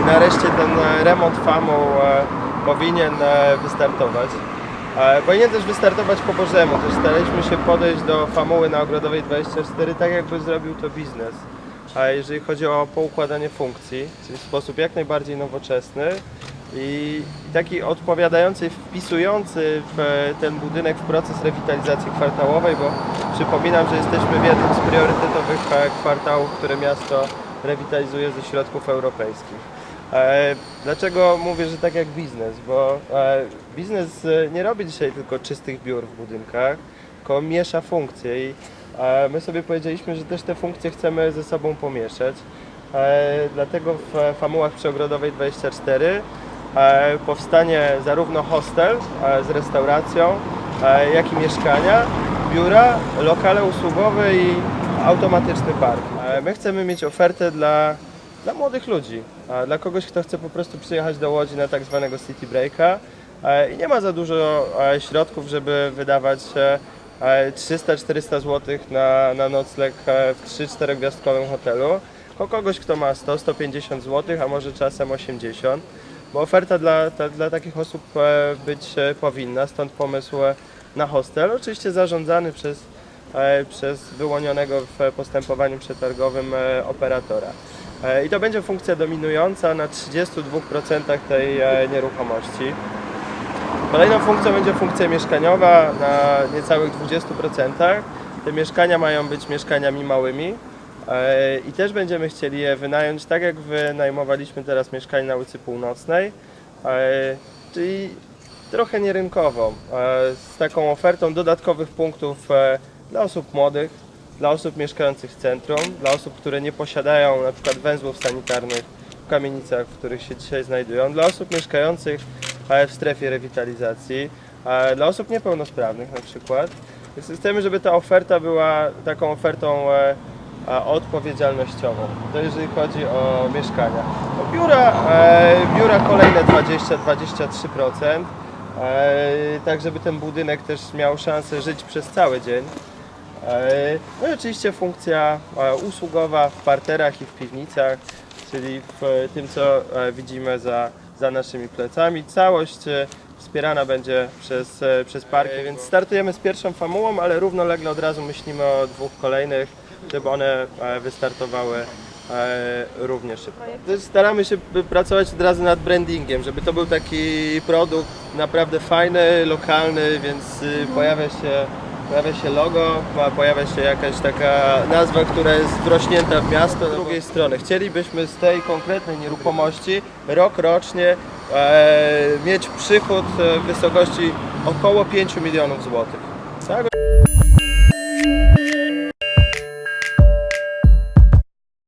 I nareszcie ten e, remont FAMu e, powinien e, wystartować. Powinien też wystartować po Bożemu. Też staraliśmy się podejść do famuły na Ogrodowej 24 tak jakby zrobił to biznes. A jeżeli chodzi o poukładanie funkcji, czyli w sposób jak najbardziej nowoczesny i taki odpowiadający, wpisujący w e, ten budynek w proces rewitalizacji kwartałowej, bo przypominam, że jesteśmy w jednym z priorytetowych e, kwartałów, które miasto rewitalizuje ze środków europejskich. E, Dlaczego mówię, że tak jak biznes? Bo biznes nie robi dzisiaj tylko czystych biur w budynkach, tylko miesza funkcje i my sobie powiedzieliśmy, że też te funkcje chcemy ze sobą pomieszać. Dlatego w Famułach Przeogrodowej 24 e, powstanie zarówno hostel e, z restauracją, e, jak i mieszkania, biura, lokale usługowe i automatyczny park. E, My chcemy mieć ofertę dla, dla młodych ludzi, dla kogoś, kto chce po prostu przyjechać do Łodzi na tak zwanego city breaka. E, i nie ma za dużo e, środków, żeby wydawać e, e, 300-400 zł na, na nocleg e, w 3-4 gwiazdkowym hotelu, tylko kogoś, kto ma 100-150 zł, a może czasem 80 bo oferta dla, ta, dla takich osób e, być e, powinna, stąd pomysł e, na hostel, oczywiście zarządzany przez, przez wyłonionego w postępowaniu przetargowym operatora. I to będzie funkcja dominująca na 32% tej nieruchomości. Kolejną funkcją będzie funkcja mieszkaniowa na niecałych 20%. Te mieszkania mają być mieszkaniami małymi i też będziemy chcieli je wynająć tak jak wynajmowaliśmy teraz mieszkanie na ulicy Północnej, e, czyli trochę nierynkowo, e, z taką ofertą dodatkowych punktów e, dla osób młodych, dla osób mieszkających w centrum, dla osób, które nie posiadają na przykład węzłów sanitarnych w kamienicach, w których się dzisiaj znajdują, dla osób mieszkających e, w strefie rewitalizacji, e, dla osób niepełnosprawnych na przykład. Chcemy, żeby ta oferta była taką ofertą e, e, odpowiedzialnościową. To jeżeli chodzi o mieszkania. Biura, e, biura kolejne 20-23%. E, tak żeby ten budynek też miał szansę żyć przez cały dzień. E, No i oczywiście funkcja usługowa w parterach i w piwnicach, czyli w tym co widzimy za, za naszymi plecami. Całość wspierana będzie przez, przez parki, więc startujemy z pierwszą famułą, ale równolegle od razu myślimy o dwóch kolejnych, żeby one e, wystartowały e, równie szybko. Też staramy się pracować od razu nad brandingiem, żeby to był taki produkt naprawdę fajny, lokalny, więc y, pojawia się, pojawia się logo, po- pojawia się jakaś taka nazwa, która jest wrośnięta w miasto. Z drugiej strony chcielibyśmy z tej konkretnej nieruchomości rok rocznie e, mieć przychód w wysokości około 5 milionów złotych. Tak?